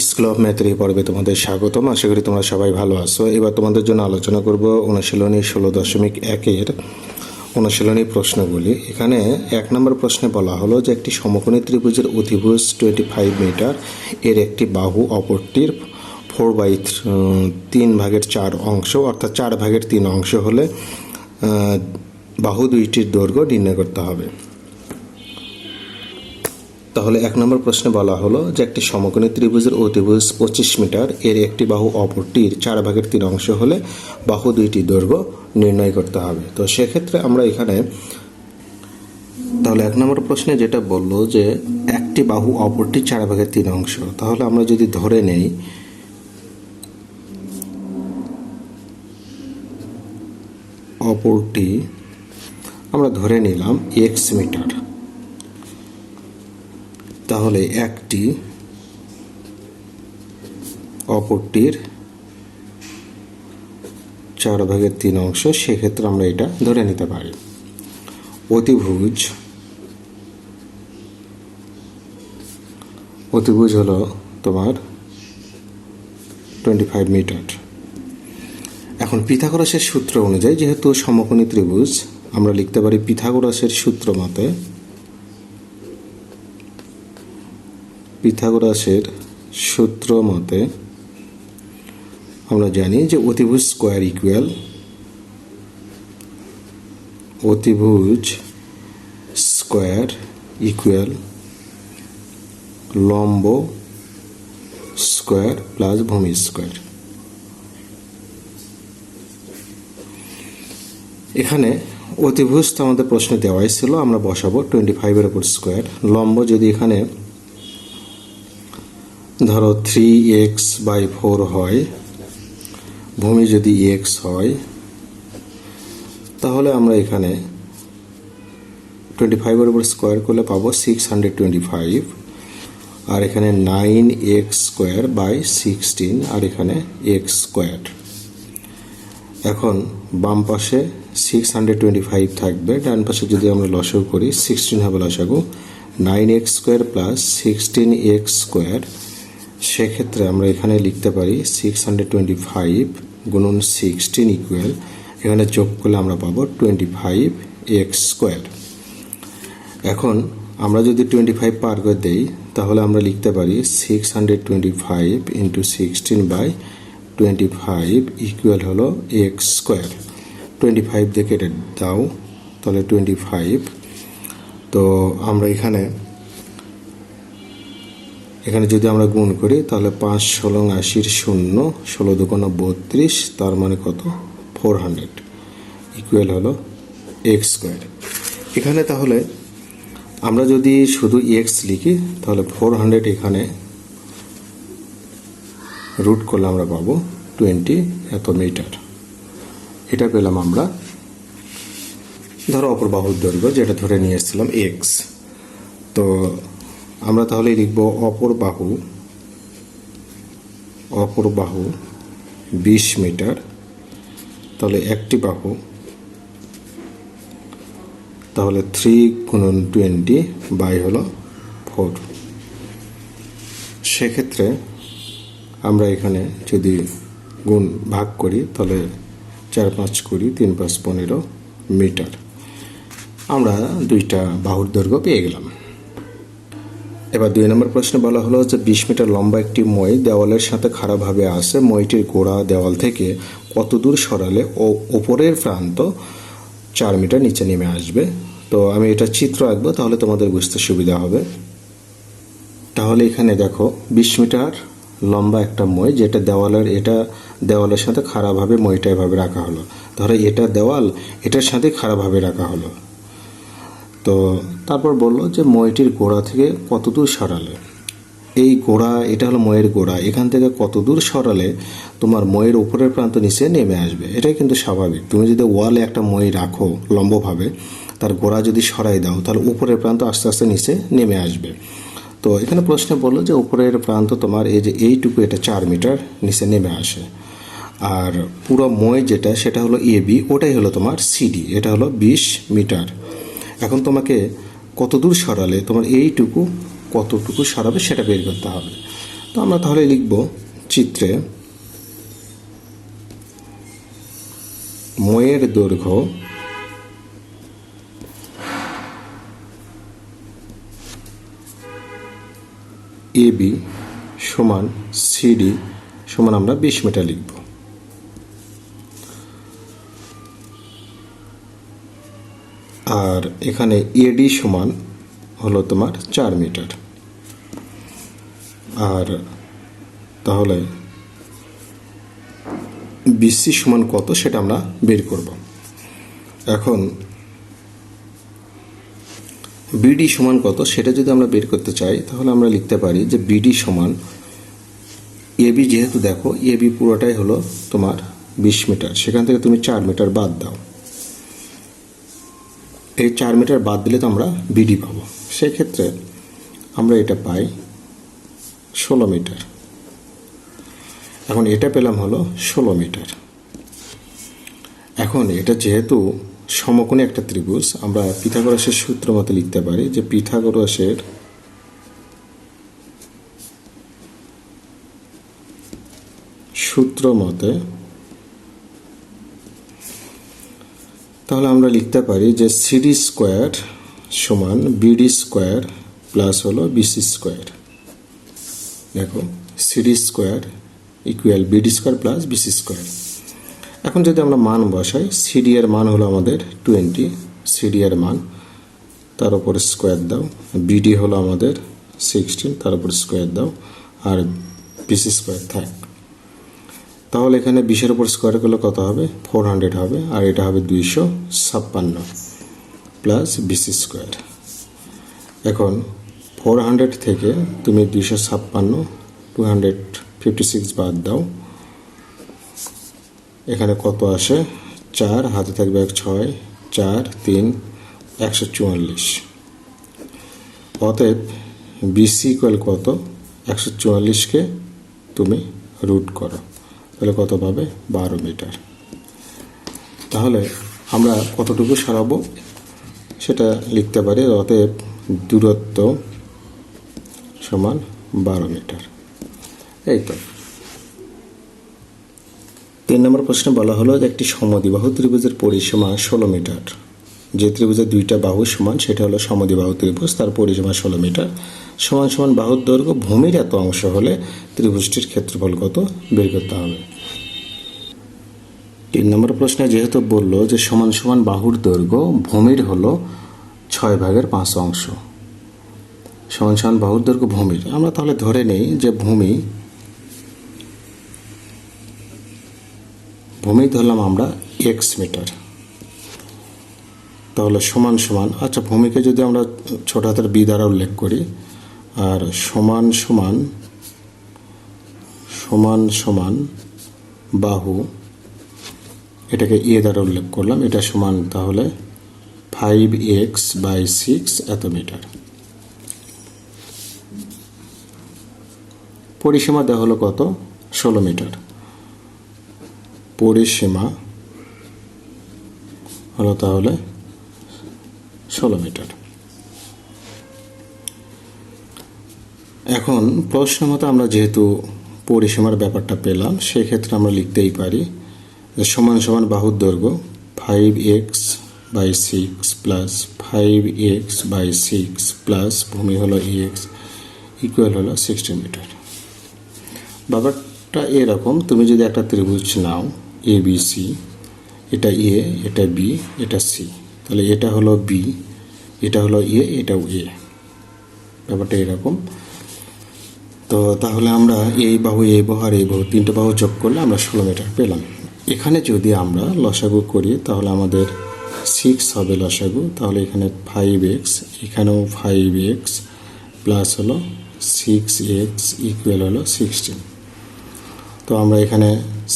School of ম্যাথের এই পর্বে তোমাদের স্বাগতম। আশা করি তোমরা সবাই ভালো আছো। এবার তোমাদের জন্য আলোচনা করব অনুশীলনী ষোলো দশমিক একের অনুশীলনী প্রশ্নগুলি। এখানে এক নম্বর প্রশ্নে বলা হলো যে, একটি সমকোণী ত্রিভুজের অধিভুজ টোয়েন্টি ফাইভ মিটার এর একটি বাহু অপরটির ফোর বাই তিন ভাগের চার অংশ, অর্থাৎ চার ভাগের তিন অংশ হলে বাহু দুইটির দৈর্ঘ্য নির্ণয় করতে হবে। তাহলে এক নম্বর প্রশ্নে বলা হলো যে একটি সমকোণী ত্রিভুজের অতিভুজ পঁচিশ মিটার, এর একটি বাহু অপরটির চার ভাগের তিন অংশ হলে বাহু দুইটি দৈর্ঘ্য নির্ণয় করতে হবে। তো সেক্ষেত্রে আমরা এখানে তাহলে এক নম্বর প্রশ্নে যেটা বলল যে একটি বাহু অপরটির চার ভাগের তিন অংশ, তাহলে আমরা যদি ধরে নেই অপরটি, আমরা ধরে নিলাম এক্স মিটার। তাহলে একটি, অপরটির চার ভাগের তিন অংশ, সেক্ষেত্রে আমরা এটা ধরে নিতে পারি। অতিভুজ অতিভুজ হলো তোমার টোয়েন্টি ফাইভ মিটার এখন পিথাগোরাসের সূত্র অনুযায়ী, যেহেতু সমকোণী ত্রিভুজ, আমরা লিখতে পারি পিথাগোরাসের সূত্র মতে পিথাগোরাসের সূত্র মতে, আমরা জানি যে অতিভুজ স্কোয়ার ইকুয়াল অতিভুজ স্কোয়ার ইকুয়াল লম্ব স্কোয়ার প্লাস ভূমি স্কোয়ার। এখানে অতিভুজ তো আমাদের প্রশ্নে দেওয়াই ছিল, আমরা বসাবো টোয়েন্টি ফাইভের উপর স্কোয়ার। লম্ব যদি এখানে ধরো থ্রি এক্স বাই ফোর হয়, ভূমি যদি এক্স হয়, তাহলে আমরা এখানে টোয়েন্টি ফাইভের উপর স্কোয়ার করলে পাবো সিক্স হান্ড্রেড টোয়েন্টি ফাইভ আর এখানে nine X square by sixteen আর এখানে এক্স স্কোয়ার এখন বাম পাশে সিক্স হান্ড্রেড টোয়েন্টি ফাইভ থাকবে, ডান পাশে যদি আমরা লসাগু করি সিক্সটিন হবে লসাগু nine X square plus sixteen X square সেক্ষেত্রে আমরা এখানে লিখতে পারি সিক্স হান্ড্রেড টোয়েন্টি ফাইভ গুণন সিক্সটিন ইকুয়াল এখানে যোগ করলে আমরা পাবো টোয়েন্টি ফাইভ এক্স স্কোয়ার এখন আমরা যদি টোয়েন্টি ফাইভ পার করে দেই, তাহলে আমরা লিখতে পারি six hundred twenty five into sixteen by twenty five equal হলো এক্স স্কোয়ার টোয়েন্টি ফাইভ দিয়ে কেটে দাও, তাহলে টোয়েন্টি ফাইভ তো আমরা এখানে এখানে যদি আমরা গুণ করি, তাহলে পাঁচ ষোলো আশির শূন্য, ষোলো দুগুণ বত্রিশ, তার মানে কত? ফোর হান্ড্রেড ইকুয়াল হলো এক্স স্কোয়ার এখানে তাহলে আমরা যদি শুধু এক্স লিখি, তাহলে ফোর হান্ড্রেড এখানে রুট করলে আমরা পাবো টোয়েন্টি এত মিটার। এটা পেলাম আমরা, ধরো অপর বাহুর দৈর্ঘ্য যেটা ধরে নিয়ে এসেছিলাম এক্স তো আমরা তাহলে লিখব অপর বাহু অপর বাহু বিশ মিটার, তাহলে একটি বাহু, তাহলে থ্রি গুণন টোয়েন্টি বাই হলো ফোর সেক্ষেত্রে আমরা এখানে যদি গুণ ভাগ করি, তাহলে চার পাঁচ কুড়ি, তিন পাঁচ পনেরো মিটার। আমরা দুইটা বাহুর দৈর্ঘ্য পেয়ে গেলাম। এবার দুই নম্বর প্রশ্নে বলা হলো যে বিশ মিটার লম্বা একটি মই দেওয়ালের সাথে খারাপভাবে আসে মইটির গোড়া দেওয়াল থেকে কত দূর সরালে ও ওপরের প্রান্ত চার মিটার নিচে নেমে আসবে? তো আমি এটা চিত্র আঁকবো, তাহলে তোমাদের বুঝতে সুবিধা হবে। তাহলে এখানে দেখো, বিশ মিটার লম্বা একটা মই, যেটা দেওয়ালের, এটা দেওয়ালের সাথে খারাপভাবে মইটা এভাবে রাখা হলো। ধরো এটা দেওয়াল, এটার সাথে খারাপভাবে রাখা হলো। তো তারপর বলল যে মইটির গোড়া থেকে কত দূর সরালে? এই গোড়া, এটা হলো ময়ের গোড়া, এখান থেকে কত দূর সরালে তোমার ময়ের উপরের প্রান্ত নিচে নেমে আসবে? এটাই কিন্তু স্বাভাবিক। তুমি যদি ওয়ালে একটা মই রাখো লম্বভাবে, তার গোড়া যদি সরাই দাও, তাহলে উপরের প্রান্ত আস্তে আস্তে নিচে নেমে আসবে। তো এখানে প্রশ্নে বলল যে উপরের প্রান্ত তোমার এই যে এইটুকু, এটা চার মিটার নিচে নেমে আসে। আর পুরো মই যেটা, সেটা হলো এ, বি, ওটাই হলো তোমার সিডি এটা হলো বিশ মিটার। এখন তোমাকে কত দূর সরালে, তোমার এইটুকু কতটুকু সরাবে সেটা বের করতে হবে। তো আমরা তাহলে লিখব চিত্রে, ময়ের দৈর্ঘ্য এ বি সমান সিডি সমান আমরা বিশ মিটার লিখব। আর এখানে এডি সমান হলো তোমার চার মিটার। আর তাহলে বিসি সমান কত সেটা আমরা বের করব। এখন বিডি সমান কত সেটা যদি আমরা বের করতে চাই, তাহলে আমরা লিখতে পারি যে বিডি সমান এবি যেহেতু দেখো এবি পুরোটাই হলো তোমার বিশ মিটার। সেখান থেকে তুমি চার মিটার বাদ দাও। এই চার মিটার বাদ দিলে তো আমরা বিডি পাবো। সেক্ষেত্রে আমরা এটা পাই ষোলো মিটার। এখন এটা পেলাম হলো ষোলো মিটার। এখন এটা যেহেতু সমকোণী একটা ত্রিভুজ, আমরা পিথাগোরাসের সূত্র মতে লিখতে পারি যে পিথাগোরাসের সূত্র মতে তাহলে আমরা লিখতে পারি যে সিডি স্কোয়ার সমান বিডি স্কোয়ার প্লাস হলো বিসি স্কোয়ার। দেখো, CD square equal BD square plus BC square. এখন যদি আমরা মান বসাই, সিডি এর মান হলো আমাদের টোয়েন্টি, সিডি এর মান তার উপর স্কোয়ার দাও, বিডি হলো আমাদের সিক্সটিন, তার উপর স্কোয়ার দাও, আর বিসি স্কোয়ার থাক তাহলে এখানে বিশের উপর স্কোয়ার করলে কত হবে? ফোর হান্ড্রেড হবে, আর এটা হবে দুইশো ছাপ্পান্ন প্লাস বিসি স্কোয়ার এখন ফোর হান্ড্রেড থেকে তুমি দুইশো ছাপ্পান্ন টু হান্ড্রেড ফিফটি সিক্স বাদ দাও। এখানে কত আসে? চার, হাতে থাকবে এক, ছয়, চার, তিন, একশো চুয়াল্লিশ। অতএব বিসি ইকুয়াল কত? একশো চুয়াল্লিশকে তুমি রুট করো। তাহলে কত পাবে? বারো মিটার। তাহলে আমরা কতটুকু সারাবো? সেটা লিখতে পারি অতএব দূরত্ব সমান বারো মিটার। এই তো। তিন নম্বর প্রশ্নে বলা হলো যে একটি সমদ্বিবাহু ত্রিভুজের পরিসীমা ষোলো মিটার। যে ত্রিভুজের দুইটা বাহু সমান, সেটা হলো সমদ্বিবাহু ত্রিভুজ, তার পরিসীমা ষোলো মিটার। সমান সমান বাহুর দৈর্ঘ্য ভূমির এত অংশ হলে ত্রিভুজটির ক্ষেত্রফল কত? বের করতে হবে। তিন নম্বর প্রশ্নে যেহেতু বলল যে সমান সমান বাহুর দৈর্ঘ্য ভূমির হলো ছয় ভাগের পাঁচ অংশ। সমান সমান বাহুর দৈর্ঘ্য ভূমির। আমরা তাহলে ধরে নেই যে ভূমি ভূমি ধরলাম আমরা এক্স মিটার। তাহলে সমান সমান আচ্ছা ভূমিকে যদি আমরা ছোট হাতের বি দ্বারা উল্লেখ করি আর সমান সমান সমান সমান বাহু, এটাকে এ দ্বারা উল্লেখ করলাম, এটা সমান তাহলে ফাইভ এক্স বাই সিক্স এত মিটার পরিসীমা দেওয়া হলো কত? ষোলো মিটার। পরিসীমা হলো তাহলে ষোলো মিটার। এখন প্রশ্ন মতো আমরা যেহেতু পরিসীমার ব্যাপারটা পেলাম, সেক্ষেত্রে আমরা লিখতেই পারি যে সমান সমান বাহুর দৈর্ঘ্য five X by six plus five X by six plus ভূমি হলো এক্স ইকুয়াল হলো সিক্সটি মিটার ব্যাপারটা এরকম, তুমি যদি একটা ত্রিভুজ নাও এ বি সি এটা এ এটা বি এটা সি তাহলে এটা হলো বি এটা হলো এ এটাও এ ব্যাপারটা এরকম। তো তাহলে আমরা এই বাহু এই বাহু আর এই বাহু, তিনটে বাহু যোগ করলে আমরা ষোলো মিটার পেলাম। এখানে যদি আমরা লসাগু করি, তাহলে আমাদের সিক্স হবে লসাগু। তাহলে এখানে ফাইভ এক্স এখানেও ফাইভ এক্স প্লাস হলো সিক্স এক্স ইকুয়াল হলো সিক্সটিন তো আমরা এখানে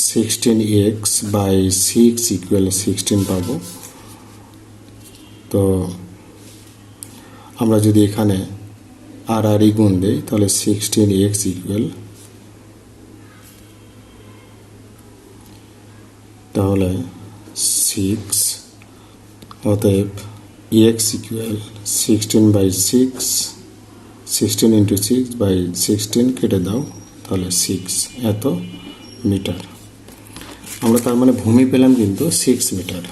sixteen X by six equal sixteen পাবো। তো আমরা যদি এখানে আর আর গুণ দিই, তাহলে সিক্সটিন এক্স ইকুয়াল তাহলে সিক্স অতএব X equal sixteen by six sixteen into six by sixteen কেটে দাও, তাহলে সিক্স এত মিটার। আমরা তার মানে ভূমি পেলাম কিন্তু সিক্স মিটার।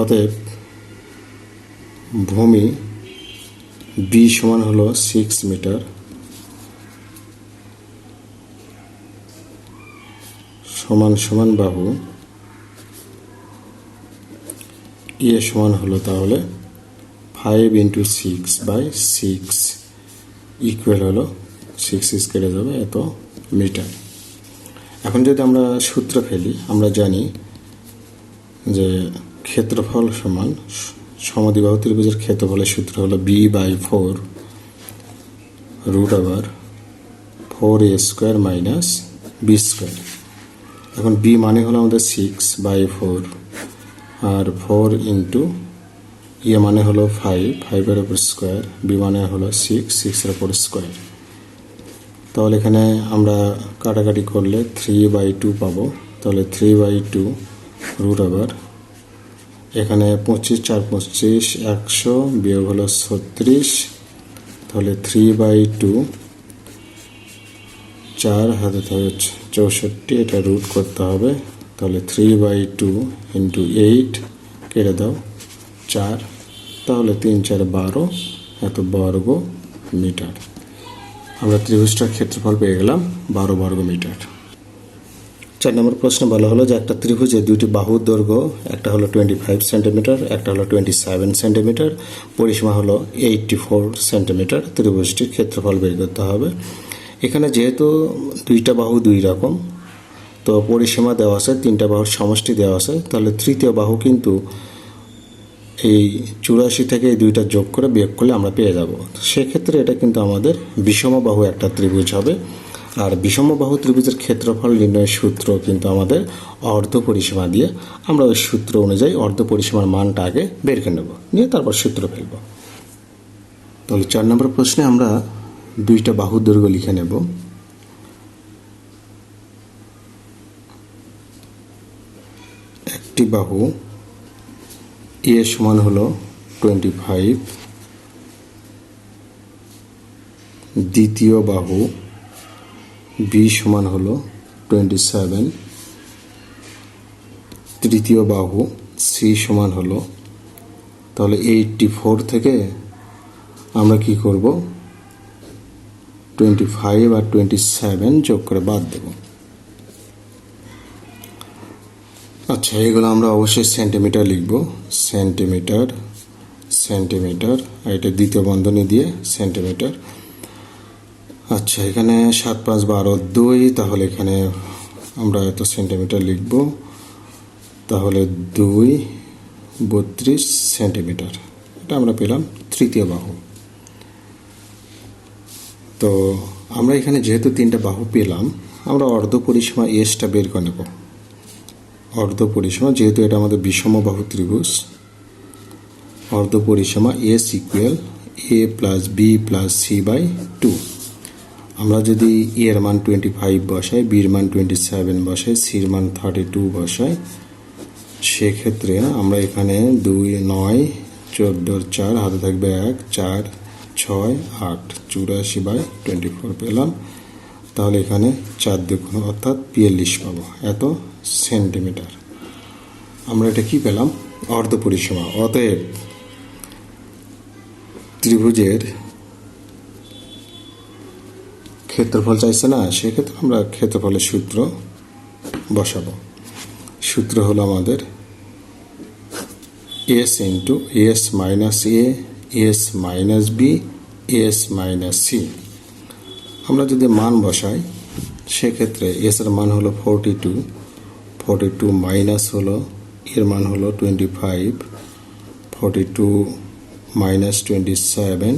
অতএব ভূমি বি সমান হলো সিক্স মিটার সমান সমান বাহু। এ সমান হলো তাহলে five into six by six equal হলো সিক্স কেটে যাবে এত মিটার এখন যদি আমরা সূত্র ফেলি, আমরা জানি যে ক্ষেত্রফল সমান সমদ্বিবাহু ত্রিভুজের ক্ষেত্রফলের সূত্র হলো বি বাই ফোর রুট আবার four A square minus B square এখন বি মানে হলো আমাদের সিক্স বাই ফোর আর ফোর ইন্টু ইয়ে মানে হলো ফাইভ ফাইভের ওপর স্কোয়ার বি মানে হলো সিক্স সিক্সের ওপর স্কোয়ার তাহলে এখানে আমরা কাটাকাটি করলে থ্রি বাই টু পাবো। তাহলে থ্রি বাই টু রুট আবার এখানে পঁচিশ, চার পঁচিশ, একশো, বিয়োগ হলো ছত্রিশ, তাহলে থ্রি বাই টু চার হাতে থাকে চৌষট্টি, এটা রুট করতে হবে, তাহলে three by two into eight কেটে দাও, চার, তাহলে তিন, চার, বারো, এত বর্গ মিটার। আমরা ত্রিভুজটার ক্ষেত্রফল পেয়ে গেলাম, বারো বর্গ মিটার। চার নম্বর প্রশ্নে বলা হলো যে একটা ত্রিভুজের দুটি বাহুর দৈর্ঘ্য, একটা হলো টোয়েন্টি ফাইভ সেন্টিমিটার একটা হলো টোয়েন্টি সেভেন সেন্টিমিটার পরিসীমা হলো এইটটি ফোর সেন্টিমিটার ত্রিভুজটির ক্ষেত্রফল বের করতে হবে। এখানে যেহেতু দুইটা বাহু দুই রকম, তো পরিসীমা দেওয়া আছে, তিনটা বাহুর সমষ্টি দেওয়া আছে, তাহলে তৃতীয় বাহু কিন্তু এই চুরাশি থেকে এই দুইটা যোগ করে বিয়োগ করলে আমরা পেয়ে যাব। সেক্ষেত্রে এটা কিন্তু আমাদের বিষম বাহু একটা ত্রিভুজ হবে। আর বিষমবাহু ত্রিভুজের ক্ষেত্রফল নির্ণয়ের সূত্র কিন্তু আমাদের অর্ধ পরিসীমা দিয়ে আমরা ওই সূত্র অনুযায়ী অর্ধ পরিসীমার মানটা আগে বের করে নেব। নিয়ে তারপর সূত্র ফেলব। তাহলে চার নম্বর প্রশ্নে আমরা দুইটা বাহু দৈর্ঘ্য লিখে নেব। একটি বাহু এ সমান হলো টোয়েন্টি ফাইভ দ্বিতীয় বাহু বি সমান হলো টোয়েন্টি সেভেন তৃতীয় বাহু সি সমান হলো, তাহলে এইটটি ফোর থেকে আমরা কি করব? টোয়েন্টি ফাইভ আর টোয়েন্টি সেভেন যোগ করে বাদ দেব। আচ্ছা এগুলো আমরা অবশ্যই সেন্টিমিটার লিখব। সেন্টিমিটার সেন্টিমিটার আর এটা দ্বিতীয় বন্ধনী দিয়ে সেন্টিমিটার আচ্ছা এখানে সাত পাঁচ বারো দুই, তাহলে এখানে আমরা এত সেন্টিমিটার লিখব। তাহলে দুই, বত্রিশ সেন্টিমিটার এটা আমরা পেলাম তৃতীয় বাহু। তো আমরা এখানে যেহেতু তিনটা বাহু পেলাম, আমরা অর্ধ পরিসীমা এসটা বের করে নেব। অর্ধ পরিসীমা, যেহেতু এটা আমাদের বিষম বাহু ত্রিভুজ, অর্ধ পরিসীমা S equal A plus B plus C by two আমরা যদি এর মান টোয়েন্টি ফাইভ বসাই বির মান টোয়েন্টি সেভেন বসাই সির মান থার্টি টু বসাই, সেক্ষেত্রে আমরা এখানে দুই, নয়, চোদ্দোর চার, হাতে থাকবে এক, চার, ছয়, আট, চুরাশি বাই টোয়েন্টি ফোর পেলাম। তাহলে এখানে চার দেখুন অর্থাৎ বিয়াল্লিশ পাবো। এত সেন্টিমিটার। আমরা এটা কি পেলাম? অর্ধ পরিসীমা অতএব ত্রিভুজের ক্ষেত্রফল চাইছে না, সেক্ষেত্রে আমরা ক্ষেত্রফলের সূত্র বসাবো। সূত্র হলো আমাদের S into S minus A, S minus B, S minus C. আমরা যদি মান বসাই, সেক্ষেত্রে এস এর মান হলো forty two forty two minus হলো, এর মান হলো twenty five, forty two minus twenty seven,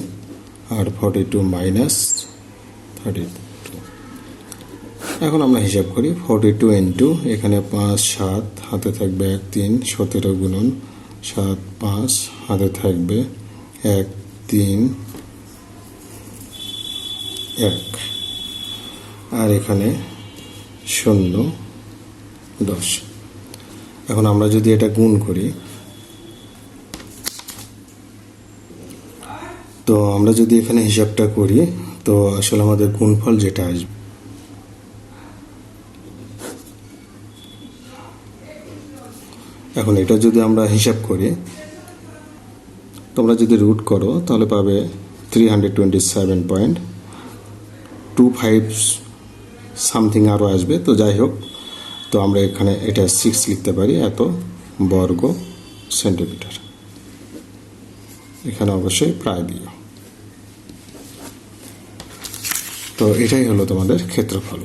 আর ফোরটি টু মাইনাস থার্টি এখন আমরা হিসাব করি ফোরটি টু ইন্টু এখানে পাঁচ, সাত, হাতে থাকবে এক, তিন, সতেরো গুণন সাত, পাঁচ, হাতে থাকবে এক, তিন, এক। আর এখানে শূন্য, দশ। এখন আমরা যদি এটা গুণ করি, তো আমরা যদি এখানে হিসাবটা করি তো আসলে আমাদের গুণফল যেটা আসবে। এখন এটা যদি আমরা হিসাব করি, তোমরা যদি রুট করো, তাহলে পাবে three hundred twenty seven point two five something আরও আসবে। তো যাই হোক, তো আমরা এখানে এটা সিক্স লিখতে পারি, এত বর্গ সেন্টিমিটার এখানে অবশ্যই প্রায় দিও তো এটাই হলো তোমাদের ক্ষেত্রফল।